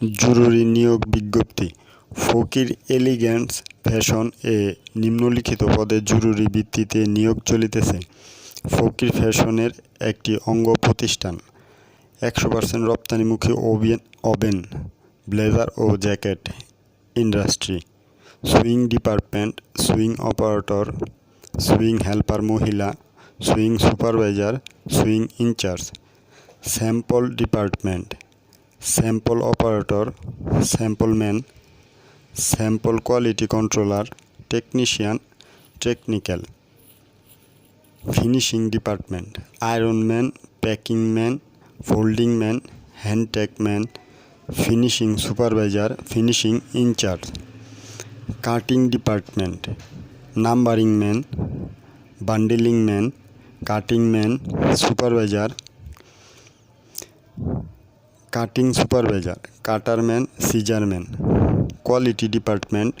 জরুরি নিয়োগ বিজ্ঞপ্তি। ফকির এলিগেন্স ফ্যাশন এ নিম্নলিখিত পদে জরুরি ভিত্তিতে নিয়োগ চলিতেছে। ফকির ফ্যাশনের একটি অঙ্গ প্রতিষ্ঠান। একশো পার্সেন্ট রপ্তানিমুখী ওভেন ওভেন, ব্লেজার ও jacket industry, sewing department, sewing operator, sewing helper মহিলা, sewing supervisor, sewing in charge, sample department sample operator sample man sample quality controller technician technical finishing department iron man packing man folding man hand tag man finishing supervisor finishing in charge cutting department numbering man bundling man cutting man supervisor cutting supervisor, cutter man, scissor man, quality department,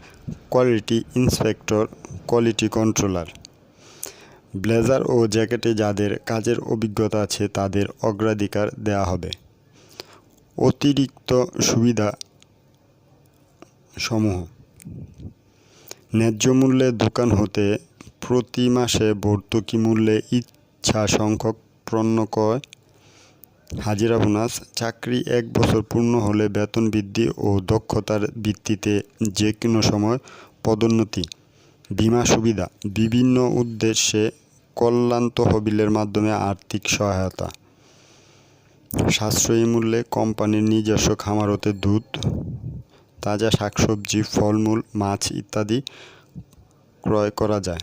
quality inspector, quality controller. Blazer ও জ্যাকেটে যাদের কাজের অভিজ্ঞতা আছে তাদের অগ্রাধিকার দেওয়া হবে। অতিরিক্ত সুবিধা সমূহ। ন্যায্য মূল্যে দোকান হতে প্রতি মাসে ভর্তুকি মূল্যে ইচ্ছা সংখ্যক পণ্য ক্রয় হাজিরা বোনাস চাকরি এক বছর পূর্ণ হলে বেতন বৃদ্ধি ও দক্ষতার ভিত্তিতে যে কোনো সময় পদোন্নতি, বীমা সুবিধা, বিভিন্ন উদ্দেশ্যে কল্যাণ তহবিলের মাধ্যমে আর্থিক সহায়তা। সাশ্রয়ী মূল্যে কোম্পানির নিজস্ব খামার হতে দুধ, তাজা শাকসবজি, ফলমূল, মাছ ইত্যাদি ক্রয় করা যায়।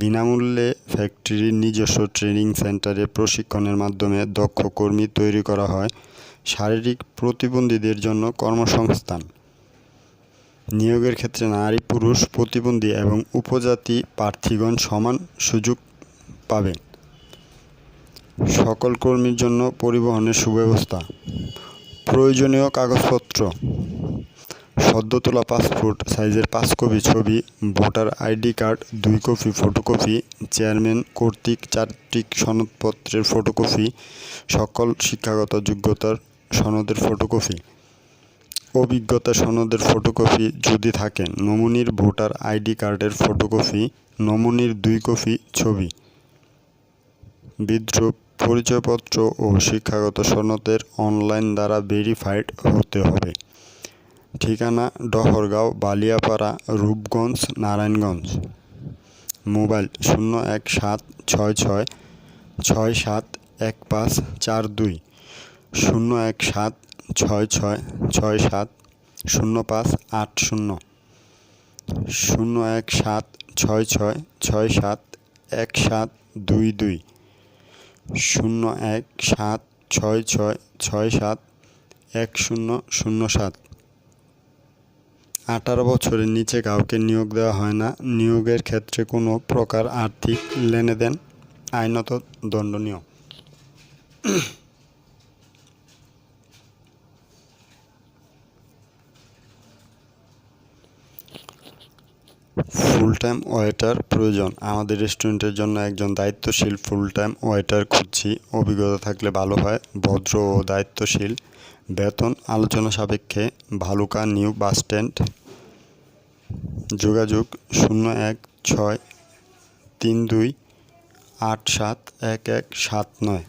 বিনামূল্যে ফ্যাক্টরির নিজস্ব ট্রেনিং সেন্টারে প্রশিক্ষণের মাধ্যমে দক্ষ কর্মী তৈরি করা হয় শারীরিক প্রতিবন্ধীদের জন্য কর্মসংস্থান। নিয়োগের ক্ষেত্রে নারী, পুরুষ, প্রতিবন্ধী এবং উপজাতি প্রার্থীগণ সমান সুযোগ পাবেন। সকল কর্মীর জন্য পরিবহনের সুব্যবস্থা। প্রয়োজনীয় কাগজপত্র। সদ্য তোলা পাসপোর্ট, সাইজের পাঁচ কপি ছবি, ভোটার আইডি কার্ড, দুই কপি ফটোকপি, চেয়ারম্যান কর্তৃক চারটি সনদপত্রের ফটোকপি, সকল শিক্ষাগত যোগ্যতার সনদের ফটোকপি। অভিজ্ঞতা সনদের ফটোকপি যদি থাকে নমুনির ভোটার আইডি কার্ডের ফটোকপি, নমুনির দুই কপি ছবি। বিদ্রুপ পরিচয়পত্র ও শিক্ষাগত সনদের অনলাইন দ্বারা ভেরিফাইড হতে হবে। ঠিকানা ডহরগাঁও, বালিয়াপাড়া, রূপগঞ্জ, নারায়ণগঞ্জ। মোবাইল শূন্য এক সাত ছয় ছয় ছয় সাত এক পাঁচ চার দুই। শূন্য এক সাত ছয় ছয় ছয় সাত শূন্য পাঁচ আট শূন্য। শূন্য এক সাত ছয় ছয় ছয় সাত এক সাত দুই দুই। শূন্য এক সাত ছয় ছয় ছয় সাত এক শূন্য শূন্য সাত। আঠারো বছরের নিচে কাউকে নিয়োগ দেওয়া হয় না। নিয়োগের ক্ষেত্রে কোনো প্রকার আর্থিক লেনদেন আইনত দণ্ডনীয়। ফুল টাইম ওয়েটার প্রয়োজন। আমাদের রেস্টুরেন্টের জন্য একজন দায়িত্বশীল ফুল টাইম ওয়েটার খুঁজছি। অভিজ্ঞতা থাকলে ভালো হয়, ভদ্র ও দায়িত্বশীল। বেতন আলোচনা সাপেক্ষে, ভালুকা নিউ বাস স্ট্যান্ড। যোগাযোগ শূন্য এক ছয় তিন দুই আট সাত এক এক সাত নয়।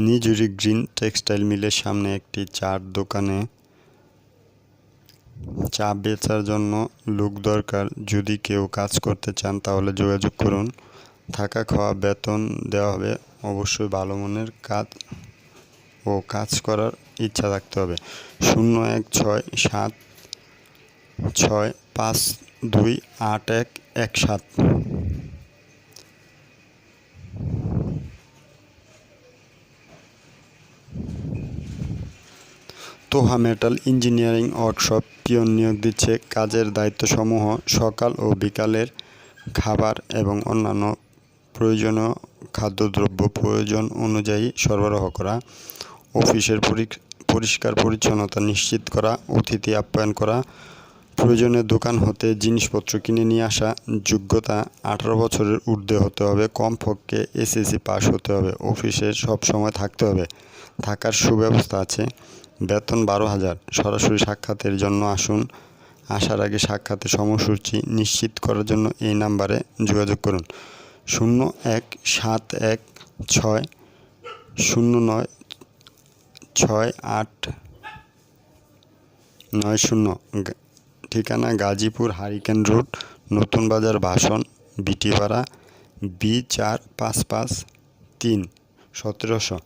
নিজুরি গ্রিন টেক্সটাইল মিলের সামনে একটি চার দোকানে চা বেচার জন্য লোক দরকার। যদি কেউ কাজ করতে চান, তাহলে যোগাযোগ করুন। থাকা খাওয়া বেতন দেওয়া হবে। অবশ্যই ভালো মনের কাজ ও কাজ করার ইচ্ছা থাকতে হবে। শূন্য এক ছয় সাত ছয় পাঁচ দুই আট এক এক সাত। Toha metal engineering workshop peon নিয়োগ দিচ্ছে কাজের দায়িত্বসমূহ সকাল ও বিকালের খাবার এবং অন্যান্য প্রয়োজনীয় খাদ্যদ্রব্য প্রয়োজন অনুযায়ী সরবরাহ করা, অফিসের পরিষ্কার পরিচ্ছন্নতা নিশ্চিত করা, অতিথি আপ্যায়ন করা প্রয়োজনে দোকান হতে জিনিসপত্র কিনে নিয়ে আসা, যোগ্যতা আঠারো বছরের ঊর্ধ্বে হতে হবে, কমপক্ষে এসএসসি পাস হতে হবে, অফিসে সব সময় থাকতে হবে, থাকার সুব্যবস্থা আছে। বেতন বারো হাজার। সরাসরি সাক্ষাতের জন্য আসুন। আসার আগে সাক্ষাতের সময়সূচি নিশ্চিত করার জন্য এই নাম্বারে যোগাযোগ করুন। শূন্য এক সাত এক ছয় শূন্য নয় ছয় আট নয় শূন্য। ঠিকানা গাজীপুর হারিকেন রোড, নতুন বাজার ভাষণ বিটিপাড়া, বি চার পাঁচ পাঁচ তিন, সতেরোশো।